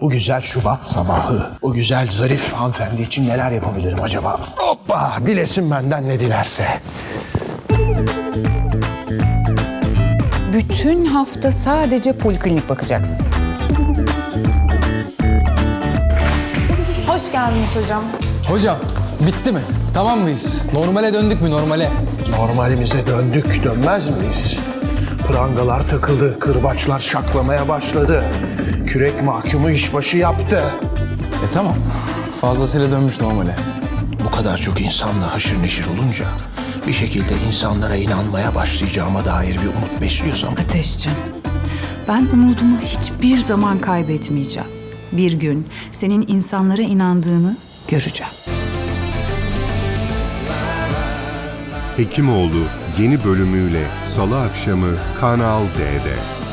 Bu güzel Şubat sabahı, bu güzel zarif hanımefendi için neler yapabilirim acaba? Hoppa, dilesin benden ne dilerse. Bütün hafta sadece poliklinik bakacaksın. Hoş geldiniz hocam. Hocam bitti mi? Tamam mıyız? Normale döndük mü normale? Normalimize döndük, dönmez miyiz? Prangalar takıldı, kırbaçlar şaklamaya başladı. Kürek mahkumu işbaşı yaptı. E tamam. Fazlasıyla dönmüş normale. Bu kadar çok insanla haşır neşir olunca bir şekilde insanlara inanmaya başlayacağıma dair bir umut besliyorsam Ateşciğim, ben umudumu hiçbir zaman kaybetmeyeceğim. Bir gün senin insanlara inandığını göreceğim. Hekimoğlu yeni bölümüyle Salı akşamı Kanal D'de.